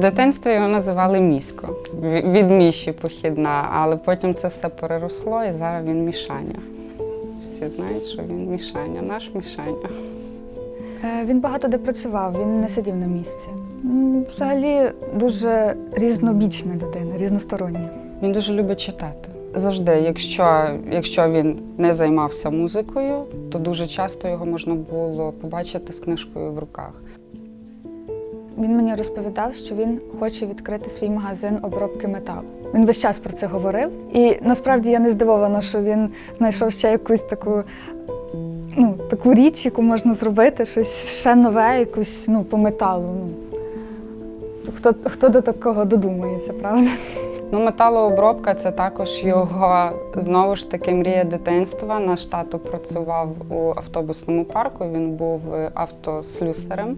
дитинстві його називали місько. Ві- Від міші похідна, але потім це все переросло і зараз він мішаня. Всі знають, що він мішаня, наш мішаня. Е, Він багато де працював, він не сидів на місці. Взагалі дуже різнобічна людина, різностороння. Він дуже любить читати. Завжди, якщо, якщо він не займався музикою, то дуже часто його можна було побачити з книжкою в руках. Він мені розповідав, що він хоче відкрити свій магазин обробки металу. Він весь час про це говорив. І насправді я не здивована, що він знайшов ще якусь таку, ну, таку річ, яку можна зробити, щось ще нове, якусь ну, по металу. Ну. Хто, хто до такого додумається, правда? Ну, металообробка це також його знову ж таки мрія дитинства. Наш тато працював у автобусному парку. Він був е, автослюсарем.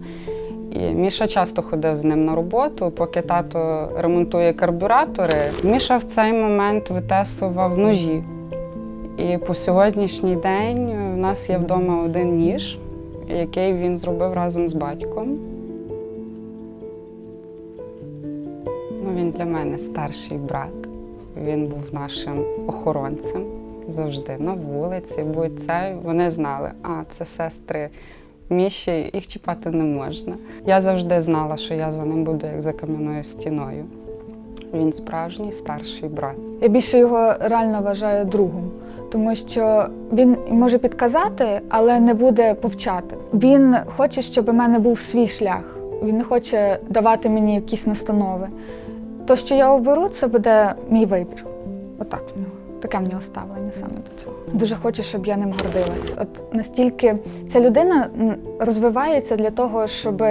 І Міша часто ходив з ним на роботу, поки тато ремонтує карбюратори. Міша в цей момент витесував ножі. І по сьогоднішній день в нас є вдома один ніж, який він зробив разом з батьком. Ну, він для мене старший брат. Він був нашим охоронцем завжди на вулиці, будь це вони знали, а це сестри Міші, їх чіпати не можна. Я завжди знала, що я за ним буду як за кам'яною стіною. Він справжній старший брат. Я більше його реально вважаю другом, тому що він може підказати, але не буде повчати. Він хоче, щоб у мене був свій шлях. Він не хоче давати мені якісь настанови. То, що я оберу, це буде мій вибір. Отак в нього. Таке в нього ставлення саме до цього. Дуже хочу, щоб я ним гордилась. От настільки ця людина розвивається для того, щоб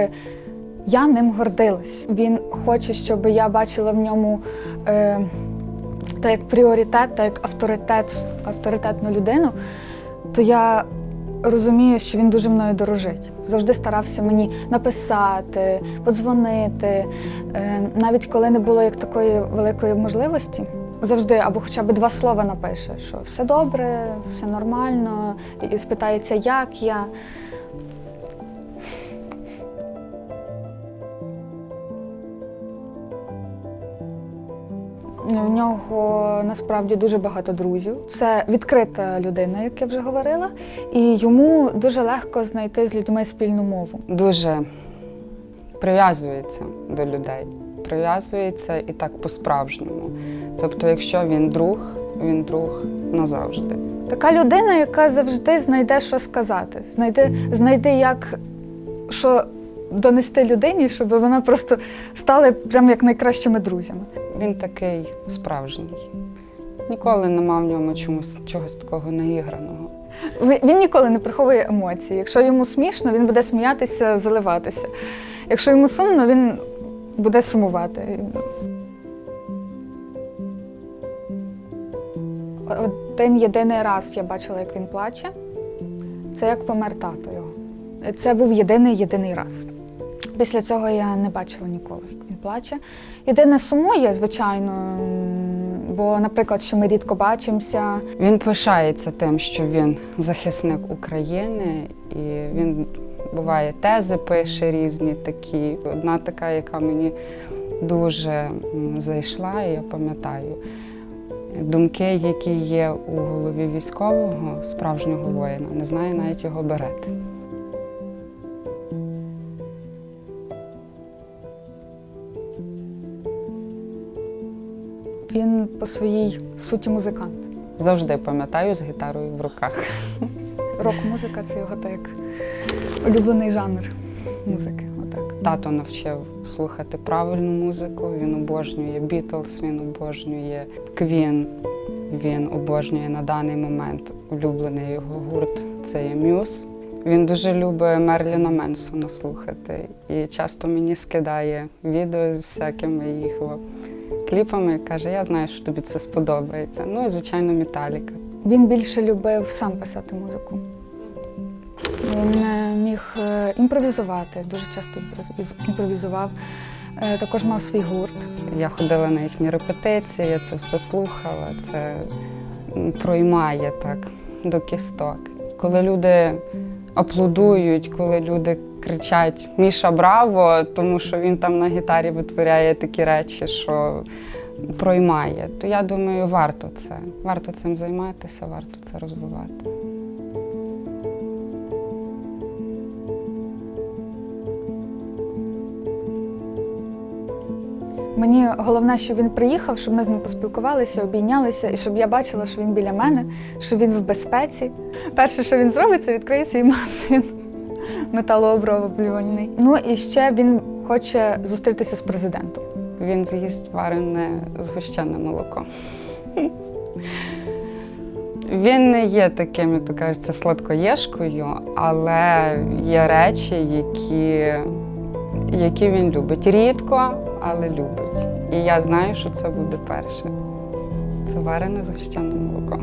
я ним гордилась. Він хоче, щоб я бачила в ньому е, та як пріоритет, та як авторитет, авторитетну людину, то я розумію, що він дуже мною дорожить. Завжди старався мені написати, подзвонити, е, навіть коли не було як такої великої можливості. Завжди або хоча б два слова напише, що все добре, все нормально, і спитається, як я. В нього насправді дуже багато друзів. Це відкрита людина, як я вже говорила, і йому дуже легко знайти з людьми спільну мову. Дуже прив'язується до людей, прив'язується і так по-справжньому. Тобто, якщо він друг, він друг назавжди. Така людина, яка завжди знайде, що сказати, знайде, знайде, як що донести людині, щоб вона просто стали прям як найкращими друзями. Він такий справжній. Ніколи не мав в ньому чомусь чогось такого наіграного. Він ніколи не приховує емоцій. Якщо йому смішно, він буде сміятися, заливатися. Якщо йому сумно, він буде сумувати. Один єдиний раз я бачила, як він плаче. Це як помер тато його. Це був єдиний єдиний раз. Після цього я не бачила ніколи, як він плаче. Єдине сумує, звичайно, бо, наприклад, що ми рідко бачимося. Він пишається тим, що він захисник України, і він буває тези пише різні такі. Одна така, яка мені дуже зайшла, і я пам'ятаю. Думки, які є у голові військового, справжнього воїна, не знає навіть його берет. Він по своїй суті музикант. Завжди пам'ятаю з гітарою в руках. Рок-музика це його так улюблений жанр музики. Отак. Тато навчив слухати правильну музику. Він обожнює Бітлз, він обожнює Квін. Він обожнює на даний момент улюблений його гурт це є Мюз. Він дуже любить Мерліна Менсона слухати і часто мені скидає відео з всякими їх кліпами. Каже, я знаю, що тобі це сподобається. Ну і звичайно, Металіка. Він більше любив сам писати музику. Міг е, імпровізувати, дуже часто імпровізував. Е, Також мав свій гурт. Я ходила на їхні репетиції, я це все слухала. Це проймає так до кісток. Коли люди аплодують, коли люди кричать Міша Браво, тому що він там на гітарі витворяє такі речі, що проймає. То я думаю, варто це. Варто цим займатися, варто це розвивати. Мені головне, щоб він приїхав, щоб ми з ним поспілкувалися, обійнялися, і щоб я бачила, що він біля мене, що він в безпеці. Перше, що він зробить, це відкриє свій магазин металооброблювальний. Ну і ще він хоче зустрітися з президентом. Він з'їсть варене згущене молоко. Він не є таким, як то кажеться, сладкоєшкою, але є речі, які, які він любить. Рідко, але любить. І я знаю, що це буде перше. Це варене згущене молоко.